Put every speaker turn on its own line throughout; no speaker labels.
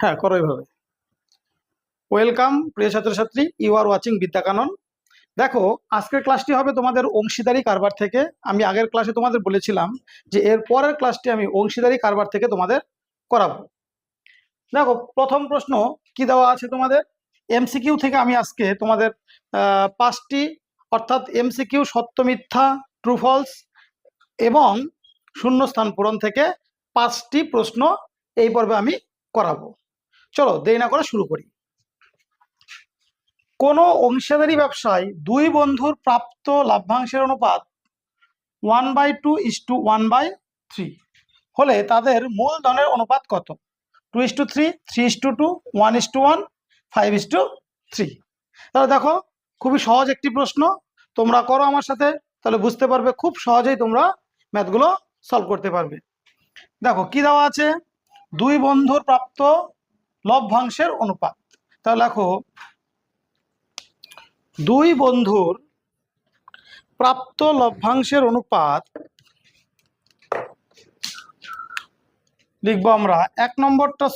হ্যাঁ করো এইভাবে। ওয়েলকাম প্রিয় ছাত্রছাত্রী ইউ আর ওয়াচিং বিদ্যাকানন। দেখো, আজকের ক্লাসটি হবে তোমাদের অংশীদারি কারবার থেকে। আমি আগের ক্লাসে তোমাদের বলেছিলাম যে এর পরের ক্লাসটি আমি অংশীদারি কারবার থেকে তোমাদের করাবো। দেখো, প্রথম প্রশ্ন কি দেওয়া আছে তোমাদের? এমসিকিউ থেকে আমি আজকে তোমাদের পাঁচটি, অর্থাৎ এমসিকিউ সত্য, মিথ্যা ট্রু ফলস এবং শূন্যস্থান পূরণ থেকে পাঁচটি প্রশ্ন এই পর্বে আমি করাবো। চলো দেরি না করে শুরু করি। কোনো অংশীদারি ব্যবসায় দুই বন্ধুর প্রাপ্ত লাভ্যাংশের অনুপাত one by two is two one by three হলে তাদের মূলধনের অনুপাত কত? Two is two three three is two two one is two one five is two three তাহলে দেখো, খুবই সহজ একটি প্রশ্ন। তোমরা করো আমার সাথে, তাহলে বুঝতে পারবে খুব সহজেই তোমরা ম্যাথগুলো সলভ করতে পারবে। দেখো, কি দেওয়া আছে? দুই বন্ধুর প্রাপ্ত লভ্যাংশের অনুপাত। তাহলে লেখো, দুই বন্ধুর প্রাপ্ত লভ্যাংশের অনুপাত লিখব আমরা, এক নম্বরটা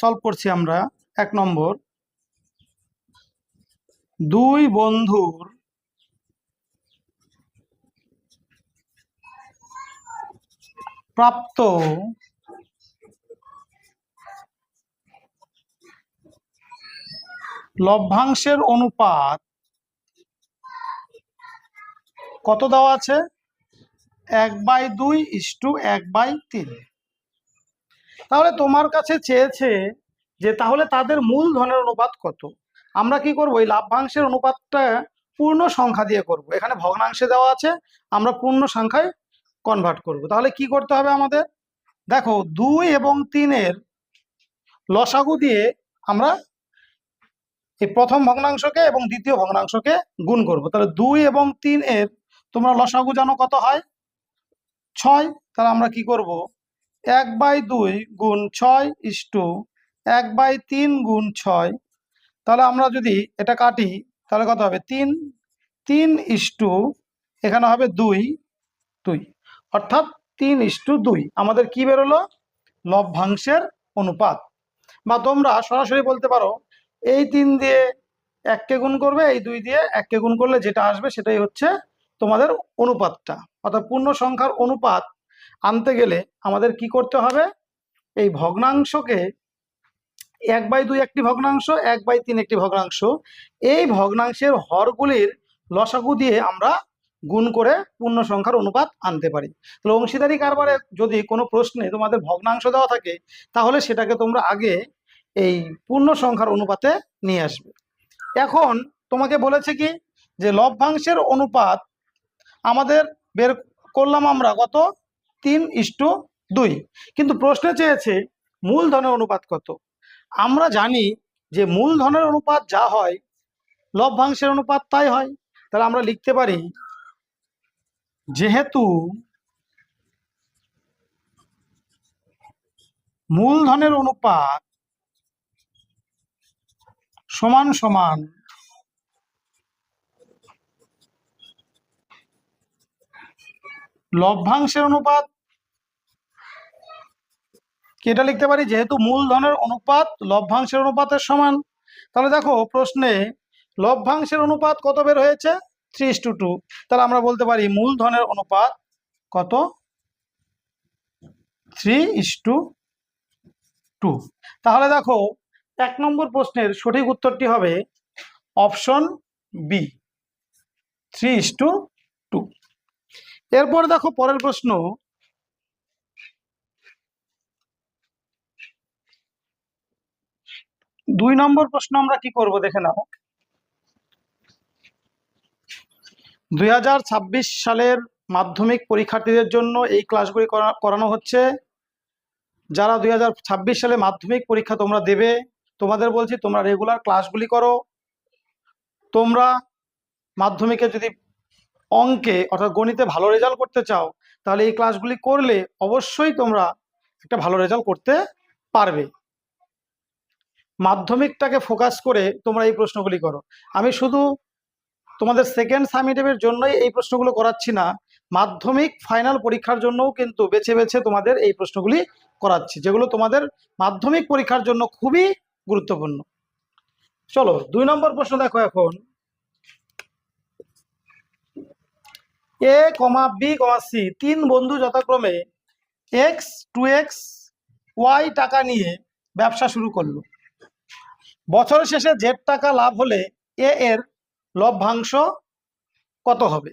সলভ করছি আমরা, এক নম্বর। দুই বন্ধুর প্রাপ্ত লভ্যাংশের অনুপাত কত দেওয়া আছে? এক বাই দুই ইস্টু এক বাই তিন। তাহলে তোমার কাছে চেয়েছে যে তাহলে তাদের মূলধনের অনুপাত কত? আমরা কি করব? এই লাভ্যাংশের অনুপাতটা পূর্ণ সংখ্যা দিয়ে করব। এখানে ভগ্নাংশে দেওয়া আছে, আমরা পূর্ণ সংখ্যায় কনভার্ট করব। তাহলে কি করতে হবে আমাদের? দেখো, দুই এবং তিনের লসাগু দিয়ে আমরা এই প্রথম ভগ্নাংশকে এবং দ্বিতীয় ভগ্নাংশকে গুণ করব। তাহলে দুই এবং তিন এর তোমরা লসাগু জানো কত হয়? ছয়। তাহলে আমরা কি করব? এক বাই দুই গুণ ছয় ইস্টু এক বাই তিন গুণ ছয়। তাহলে আমরা যদি এটা কাটি, তাহলে কত হবে? তিন। তিন ইস্টু এখানে হবে দুই। দুই। অর্থাৎ তিন ইস্টু দুই। আমাদের কি বেরোলো? লভ্যাংশের অনুপাত। বা তোমরা সরাসরি বলতে পারো এই তিন দিয়ে এককে গুণ করবে, এই দুই দিয়ে এককে গুণ করলে যেটা আসবে সেটাই হচ্ছে তোমাদের অনুপাতটা। অর্থাৎ পূর্ণ সংখ্যার অনুপাত আনতে গেলে আমাদের কি করতে হবে? এই ভগ্নাংশকে এক বাই দুই একটি ভগ্নাংশ, এক বাই তিন একটি ভগ্নাংশ, এই ভগ্নাংশের হরগুলির লসাগু দিয়ে আমরা গুণ করে পূর্ণ সংখ্যার অনুপাত আনতে পারি। তাহলে অংশীদারি কারবারে যদি কোনো প্রশ্নে তোমাদের ভগ্নাংশ দেওয়া থাকে, তাহলে সেটাকে তোমরা আগে এই পূর্ণ সংখ্যার অনুপাতে নিয়ে আসবে। এখন তোমাকে বলেছে কি? যে লভ্যাংশের অনুপাত আমাদের বের করলাম আমরা কত? তিন ইস্টু দুই। কিন্তু প্রশ্নে চেয়েছে, মূলধনের অনুপাত কত? আমরা জানি যে মূলধনের অনুপাত যা হয়, লভ্যাংশের অনুপাত তাই হয়। তাহলে আমরা লিখতে পারি, যেহেতু মূলধনের অনুপাত সমান সমান। লভ্যাংশের অনুপাত, কি এটা লিখতে পারি? যেহেতু মূলধনের অনুপাত লভ্যাংশের অনুপাতের সমান, তাহলে দেখো প্রশ্নে লভ্যাংশের অনুপাত কত বের হয়েছে? Three two two. তাহলে আমরা বলতে পারি মূলধনের অনুপাত কত? Three is two two. তাহলে দেখো এক নম্বর প্রশ্নের সঠিক উত্তরটি হবে option B three two two এরপর দেখো পরের প্রশ্ন, দুই নম্বর প্রশ্ন আমরা কি করব দেখে নাও। দুই হাজার ছাব্বিশ সালের মাধ্যমিক পরীক্ষার্থীদের জন্য এই ক্লাসগুলি করা- করানো হচ্ছে। যারা দুই হাজার ছাব্বিশ সালে মাধ্যমিক পরীক্ষা তোমরা দেবে তোমাদের বলছি, তোমরা রেগুলার ক্লাসগুলি করো। তোমরা মাধ্যমিকে যদি অঙ্কে, অর্থাৎ গণিতে ভালো রেজাল্ট করতে চাও, তাহলে এই ক্লাসগুলি করলে অবশ্যই তোমরা একটা ভালো রেজাল্ট করতে পারবে। মাধ্যমিকটাকে ফোকাস করে তোমরা এই প্রশ্নগুলি করো। আমি শুধু তোমাদের সেকেন্ড সামিটিভের জন্যই এই প্রশ্নগুলো করাচ্ছি না, মাধ্যমিক ফাইনাল পরীক্ষার জন্যও কিন্তু বেছে বেছে তোমাদের এই প্রশ্নগুলি করাচ্ছি, যেগুলো তোমাদের মাধ্যমিক পরীক্ষার জন্য খুবই গুরুত্বপূর্ণ। চলো, দুই নম্বর প্রশ্ন দেখো এখন। এ কমা বি কমা সি তিন বন্ধু যথাক্রমে এক্স টু এক্স ওয়াই টাকা নিয়ে ব্যবসা শুরু করল। বছরের শেষে জেড টাকা লাভ হলে এ এর লভ্যাংশ কত হবে?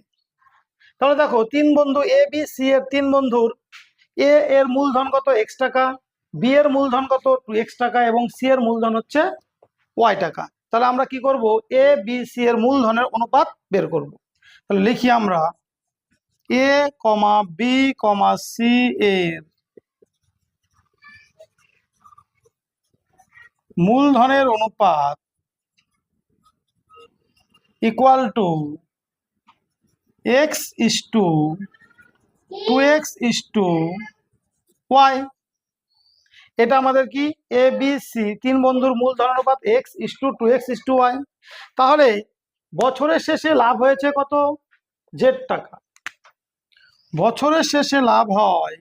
তাহলে দেখো, তিন বন্ধু এ বি সি এর তিন বন্ধুর এ এর মূলধন কত? এক্স টাকা। বি এর মূলধন কত? টু এক্স টাকা এবং সি এর মূলধন হচ্ছে ওয়াই টাকা। তাহলে আমরা কি করব? এ বি সি এর মূলধনের অনুপাত বের করব। তাহলে লিখি আমরা এ কমা বি কমা সি এর মূলধনের অনুপাত equal to x is two two x is two y এটা আমাদের কি? এ বি সি তিন বন্ধুর মূলধন অনুপাত x is two two x is two y তাহলে বছরের শেষে লাভ হয়েছে কত? জেড টাকা। বছরের শেষে লাভ হয়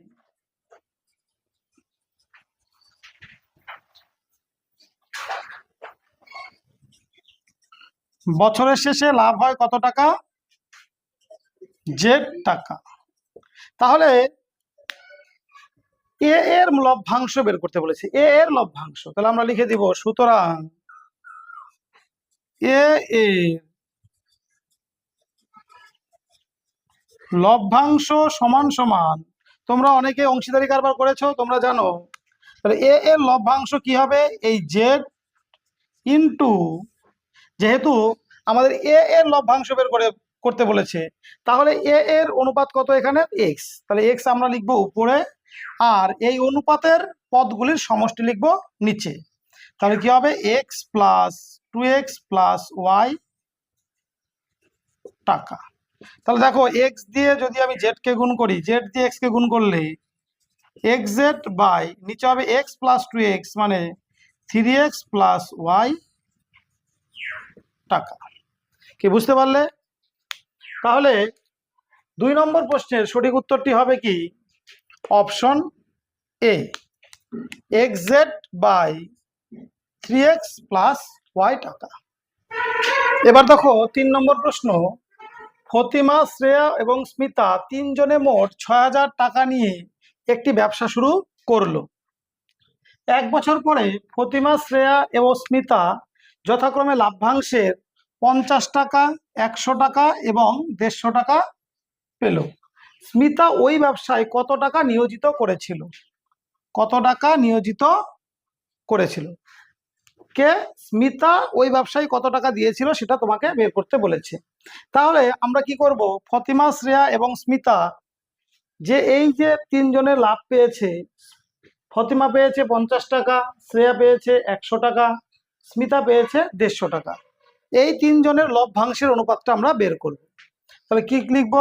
বছরের শেষে লাভ হয় কত টাকা? জেড টাকা। তাহলে এ এর লভ্যাংশ বের করতে বলেছে। এ এর লভ্যাংশ। তাহলে আমরা লিখে দিব, সুতরাং এ এর লভ্যাংশ সমান সমান, তোমরা অনেকে অংশীদারি কারবার করেছ, তোমরা জানো। তাহলে এ এর লভ্যাংশ কি হবে? এই জেড ইনটু যেহেতু আমাদের এ এর লভ্যাংশ বের করে, করতে বলেছে, তাহলে এ এর অনুপাত কত এখানে? এক্স তাহলে এক্স আমরা লিখব উপরে আর এই অনুপাতের পদগুলির সমষ্টি লিখব নিচে। তাহলে কি হবে? X plus two x plus y টাকা। তাহলে দেখো এক্স দিয়ে যদি আমি জেড কে গুণ করি জেড দিয়ে এক্স কে গুণ করলে এক্স জেড বাই, নিচে হবে এক্স প্লাস টু এক্স মানে থ্রি এক্স প্লাস ওয়াই টাকা। কি বুঝতে পারলে? তাহলে দুই নম্বর প্রশ্নের সঠিক উত্তরটি হবে কি? Option A x z by three x plus y টাকা। এবার দেখো, তিন নম্বর প্রশ্ন, ফতিমা, শ্রেয়া এবং স্মিতা তিনজনে মোট ছয় হাজার টাকা নিয়ে একটি ব্যবসা শুরু করল। এক বছর পরে ফতিমা, শ্রেয়া এবং স্মিতা যথাক্রমে লাভ্যাংশের পঞ্চাশ টাকা, একশো টাকা এবং দেড়শো টাকা পেল। স্মিতা ওই ব্যবসায় কত টাকা নিয়োজিত করেছিল? কত টাকা নিয়োজিত করেছিল? কে? স্মিতা ওই ব্যবসায়ী কত টাকা দিয়েছিল সেটা তোমাকে বের করতে বলেছে। তাহলে আমরা কি করব? ফতিমা, শ্রেয়া এবং স্মিতা যে এই যে তিনজনের লাভ পেয়েছে, ফতিমা পেয়েছে পঞ্চাশ টাকা, শ্রেয়া পেয়েছে একশো টাকা, স্মিতা পেয়েছে দেড়শো টাকা। এই তিনজনের লভ্যাংশের অনুপাতটা আমরা বের করব। তাহলে কি লিখব?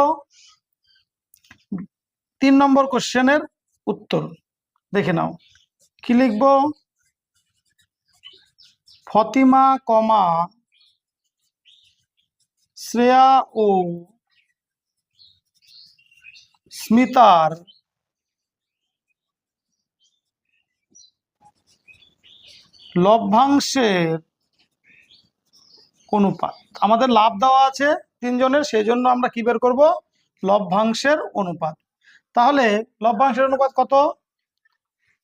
তিন নম্বর কোশ্চেনের উত্তর। দেখে নাও। কি লিখব? ফতিমা কমা শ্রেয়া ও স্মিতার লভ্যাংশের অনুপাত। আমাদের লাভ দেওয়া আছে তিনজনের, সেই জন্য আমরা কি বের করব? লভ্যাংশের অনুপাত। তাহলে লভ্যাংশের অনুপাত কত?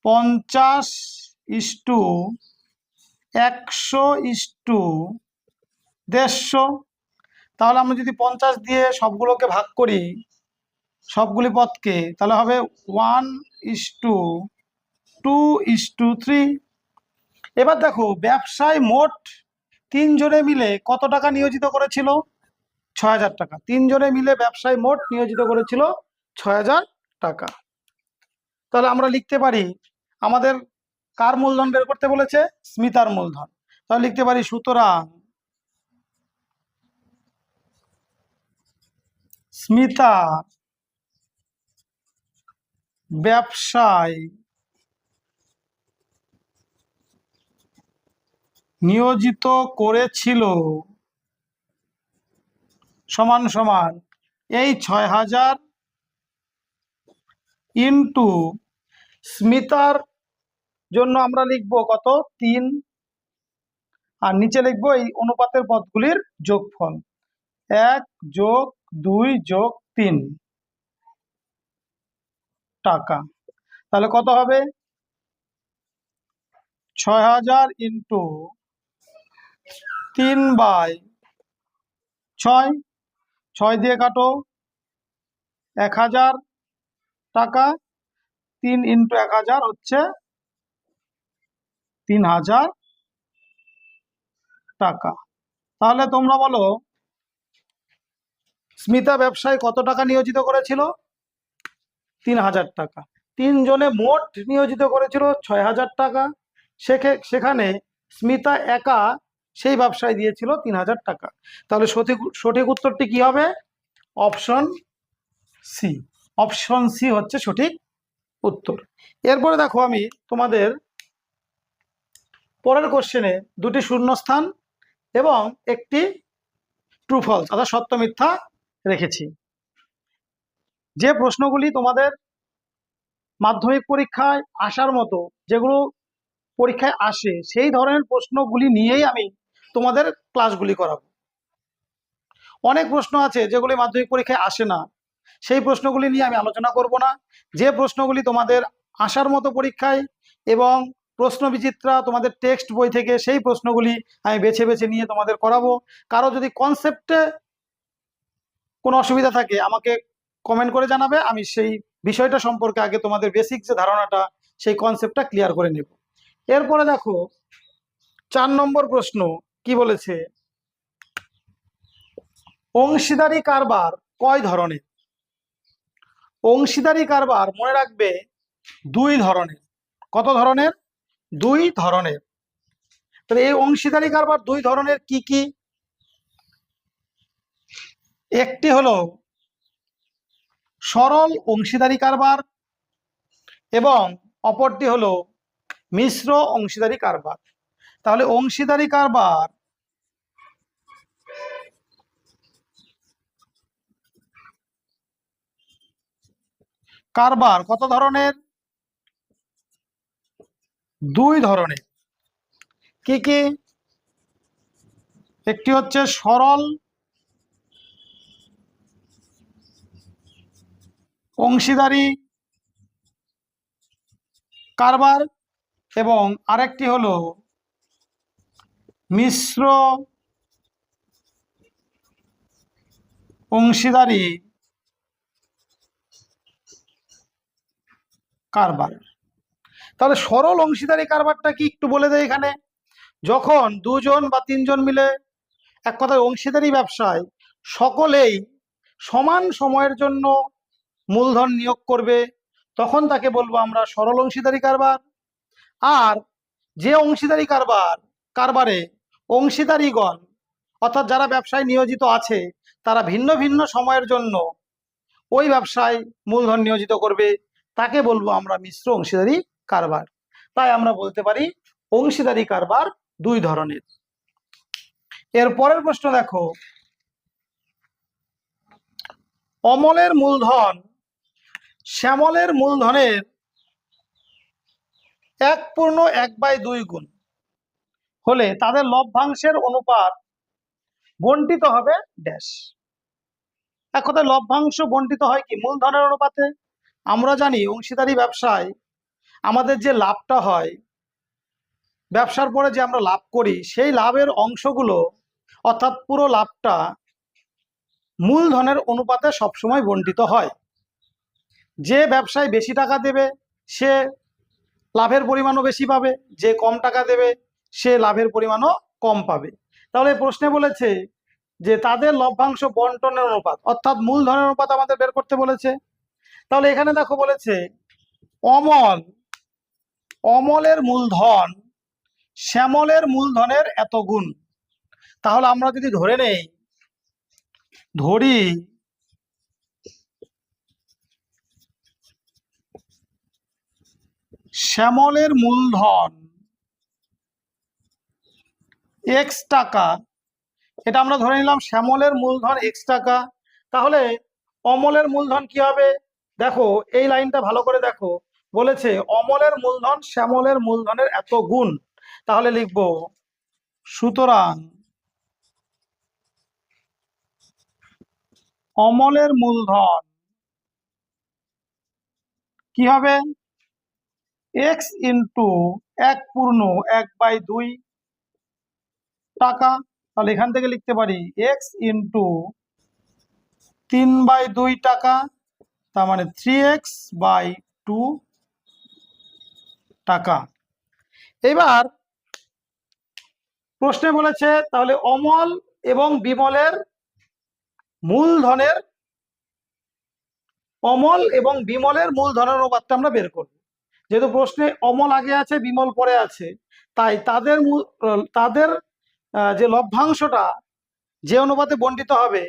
পঞ্চাশ ইস্টু একশো ইস্টু দেড়শো। তাহলে আমরা যদি পঞ্চাশ দিয়ে সবগুলোকে ভাগ করি, সবগুলি পদকে, তাহলে হবে one is two two is two three. এবার দেখো, ব্যবসায় মোট তিনজনে মিলে কত টাকা নিয়োজিত করেছিল? ছয় হাজার টাকা। তিনজনে মিলে ব্যবসায় মোট নিয়োজিত করেছিল ছয় হাজার টাকা। তাহলে আমরা লিখতে পারি, আমাদের কার মূলধন বের করতে বলেছে? স্মিতার মূলধন। তাহলে লিখতে পারি, সুতরাং স্মিতা ব্যবসায় নিয়োজিত করেছিল সমান সমান এই ছয় হাজার ইন্টু স্মিতার জন্য আমরা লিখব কত? তিন। আর নিচে লিখব এই অনুপাতের পদগুলির যোগফল। এক যোগ দুই যোগ তিন টাকা। তাহলে কত হবে? ছয় হাজার ইন্টু তিন বাই ছয়। ছয় দিয়ে কাটো। এক হাজার টাকা তিন ইন্টু এক হাজার হচ্ছে তিন হাজার টাকা। তাহলে তোমরা বলো, স্মিতা ব্যবসায় কত টাকা নিয়োজিত করেছিল? তিন হাজার টাকা। তিনজনে মোট নিয়োজিত করেছিল ছয় হাজার টাকা। সেখে, সেখানে স্মিতা একা সেই ব্যবসায় দিয়েছিল তিন হাজার টাকা। তাহলে সঠিক সঠিক উত্তরটি কি হবে? Option C. অপশন সি হচ্ছে সঠিক উত্তর। এরপরে দেখো আমি তোমাদের পরের কোশ্চেনে দুটি শূন্যস্থান এবং একটি ট্রু ফলস অর্থাৎ সত্য মিথ্যা রেখেছি। যে প্রশ্নগুলি তোমাদের মাধ্যমিক পরীক্ষায় আসার মতো যেগুলো পরীক্ষায় আসে, সেই ধরনের প্রশ্নগুলি নিয়েই আমি তোমাদের ক্লাসগুলি করাবো। অনেক প্রশ্ন আছে যেগুলি মাধ্যমিক পরীক্ষায় আসে না। সেই প্রশ্নগুলি নিয়ে আমি আলোচনা করব না। যে প্রশ্নগুলি তোমাদের আসার মতো পরীক্ষায় এবং প্রশ্ন বিচিত্রা তোমাদের টেক্সট বই থেকে সেই প্রশ্নগুলি আমি বেছে বেছে নিয়ে তোমাদের করাবো। কারও যদি কনসেপ্টে কোনো অসুবিধা থাকে, আমাকে কমেন্ট করে জানাবে। আমি সেই বিষয়টা সম্পর্কে আগে তোমাদের বেসিক যে ধারণাটা, সেই কনসেপ্টটা ক্লিয়ার করে নেব। এরপরে দেখো, চার নম্বর প্রশ্ন কি বলেছে? অংশীদারি কারবার কয় ধরনের? অংশীদারি কারবার মনে রাখবে দুই ধরনের। কত ধরনের? দুই ধরনের। তাহলে এই অংশীদারি কারবার দুই ধরনের কি কি? একটি হলো সরল অংশীদারি কারবার এবং অপরটি হলো মিশ্র অংশীদারি কারবার। তাহলে অংশীদারি কারবার কারবার কত ধরনের? দুই ধরনের। কি কি? একটি হচ্ছে সরল অংশীদারি কারবার এবং আরেকটি হলো মিশ্র অংশীদারি কারবার। তাহলে সরল অংশীদারি কারবারটা কি একটু বলে দেয় এখানে? যখন দুজন বা তিনজন মিলে এক কথায় অংশীদারি ব্যবসায় সকলেই সমান সময়ের জন্য মূলধন নিয়োগ করবে, তখন তাকে বলব আমরা সরল অংশীদারি কারবার। আর যে অংশীদারি কারবার, কারবারে অংশীদারিগণ, অর্থাৎ যারা ব্যবসায় নিয়োজিত আছে, তারা ভিন্ন ভিন্ন সময়ের জন্য ওই ব্যবসায় মূলধন নিয়োজিত করবে। তাকে বলব আমরা মিশ্র অংশীদারি কারবার। তাই আমরা বলতে পারি অংশীদারি কারবার দুই ধরনের। এর পরের প্রশ্ন দেখো, অমলের মূলধন শ্যামলের মূলধনের এক পূর্ণ এক বাই দুই গুণ। হলে তাদের লভ্যাংশের অনুপাত বন্টিত হবে ড্যাশ। এক কথায় লভ্যাংশ বন্টিত হয় কি? মূলধনের অনুপাতে। আমরা জানি অংশীদারি ব্যবসায় আমাদের যে লাভটা হয়, ব্যবসার পরে যে আমরা লাভ করি, সেই লাভের অংশগুলো, অর্থাৎ পুরো লাভটা মূলধনের অনুপাতে সবসময় বন্টিত হয়। যে ব্যবসায় বেশি টাকা দেবে, সে লাভের পরিমাণও বেশি পাবে, যে কম টাকা দেবে, সে লাভের পরিমাণও কম পাবে। তাহলে প্রশ্নে বলেছে যে তাদের লভ্যাংশ বন্টনের অনুপাত, অর্থাৎ মূলধনের অনুপাত আমাদের বের করতে বলেছে। তাহলে এখানে দেখো বলেছে, অমল, অমলের মূলধন, শ্যামলের মূলধনের এত গুণ। তাহলে আমরা যদি ধরে নেই, ধরি শ্যামলের মূলধন এক্স টাকা, এটা আমরা ধরে নিলাম শ্যামলের মূলধন এক্স টাকা। তাহলে অমলের মূলধন কি হবে? দেখো, এই লাইনটা ভালো করে দেখো। বলেছে, অমলের মূলধন শ্যামলের মূলধনের এত গুণ। তাহলে লিখব, সুতরাং অমলের মূলধন কি হবে? এক্স ইন্টু এক পূর্ণ এক বাই দুই টাকা। তাহলে এখান থেকে লিখতে পারি এক্স ইন্টু তিন বাই দুই টাকা তার মানে থ্রি এক্স বাই টু টাকা। এবার প্রশ্নে বলেছে, তাহলে অমল এবং বিমলের মূলধনের, অমল এবং বিমলের মূলধনের অনুপাতটা আমরা বের করব। যেহেতু প্রশ্নে অমল আগে আছে, বিমল পরে আছে, তাই তাদের তাদের যে লভ্যাংশটা, যে অনুপাতে বন্টিত হবে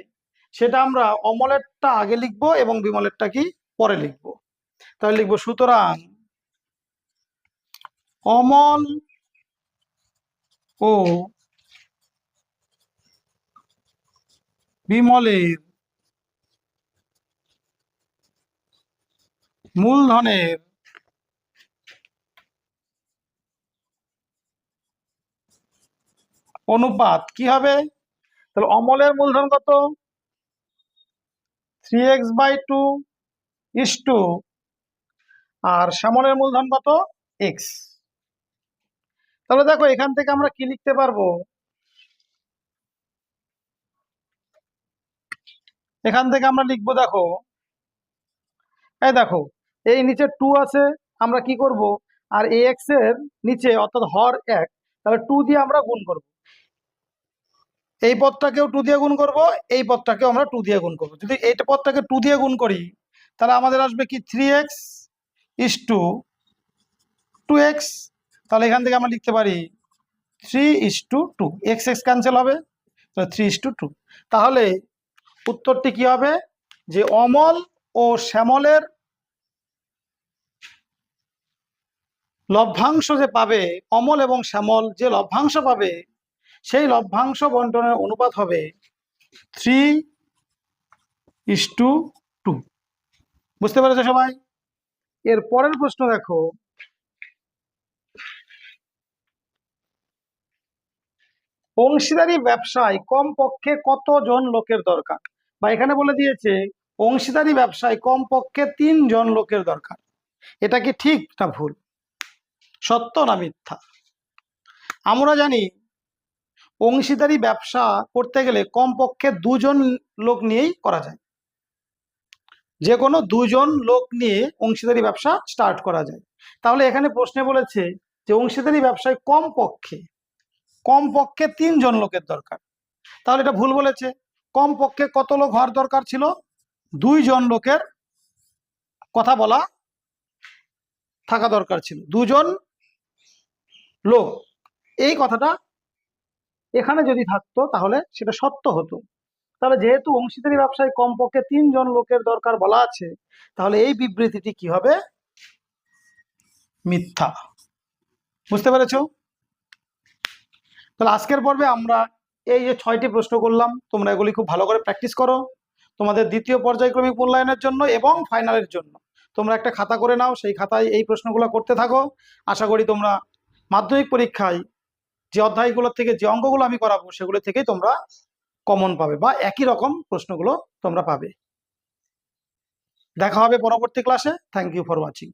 সেটা আমরা অমলেরটা আগে লিখব এবং বিমলেরটা কি পরে লিখব। তাহলে লিখব সুতরাং অমল ও বিমলের মূলধনের অনুপাত কি হবে? তাহলে অমলের মূলধন কত? Three x by two is two আর শ্যামলের মূলধন কত? এক্স তাহলে দেখো, এখান থেকে আমরা কি লিখতে পারব? এখান থেকে আমরা লিখব, দেখো, এই দেখো, এই নিচে টু আছে, আমরা কি করব? আর এ এক্সের নিচে, অর্থাৎ হর এক, তাহলে টু দিয়ে আমরা গুণ করব। এই পদটাকেও টু দিয়ে গুণ করব, এই পদটাকেও আমরা টু দিয়ে গুণ করব। যদি এই পদটাকে টু দিয়ে গুণ করি, তাহলে আমাদের আসবে কি? Three x is two two x তাহলে এখান থেকে আমরা লিখতে পারি three is two two x x cancel হবে, তাহলে থ্রি ইস টু টু তাহলে উত্তরটি কি হবে? যে অমল ও শ্যামলের লভ্যাংশ যে পাবে, অমল এবং শ্যামল যে লভ্যাংশ পাবে সেই লভ্যাংশ বন্টনের অনুপাত হবে থ্রি ইস টু টু বুঝতে পেরেছ সবাই? এর পরের প্রশ্ন দেখো। অংশীদারি ব্যবসায় কম পক্ষে কতজন লোকের দরকার? বা এখানে বলে দিয়েছে, অংশীদারি ব্যবসায় কম পক্ষে তিনজন লোকের দরকার। এটা কি ঠিক না ভুল? সত্য না মিথ্যা? আমরা জানি অংশীদারি ব্যবসা করতে গেলে কমপক্ষে দুজন লোক নিয়েই করা যায়। যে কোনো দুজন লোক নিয়ে অংশীদারি ব্যবসা স্টার্ট করা যায়। তাহলে এখানে প্রশ্নে বলেছে যে অংশীদারি ব্যবসায় কমপক্ষে কমপক্ষে তিনজন লোকের দরকার। তাহলে এটা ভুল বলেছে। কম পক্ষে কত লোক হওয়ার দরকার ছিল? দুইজন লোকের কথা বলা থাকা দরকার ছিল। দুজন লোক। এই কথাটা এখানে যদি থাকতো, তাহলে সেটা সত্য হতো। তাহলে যেহেতু অংশীদারি ব্যবসায় কমপক্ষে তিনজন লোকের দরকার বলা আছে, তাহলে এই বিবৃতিটি কি হবে? মিথ্যা। বুঝতে পেরেছ? তাহলে আজকের পর্বে আমরা এই যে ছয়টি প্রশ্ন করলাম, তোমরা এগুলি খুব ভালো করে প্র্যাকটিস করো। তোমাদের দ্বিতীয় পর্যায়ক্রমিক মূল্যায়নের জন্য এবং ফাইনালের জন্য। তোমরা একটা খাতা করে নাও, সেই খাতায় এই প্রশ্নগুলো করতে থাকো। আশা করি তোমরা মাধ্যমিক পরীক্ষায় যে অধ্যায়গুলো থেকে যে অঙ্কগুলো আমি করাবো, সেগুলো থেকে তোমরা কমন পাবে বা একই রকম প্রশ্নগুলো তোমরা পাবে। দেখা হবে পরবর্তী ক্লাসে থ্যাংক ইউ ফর ওয়াচিং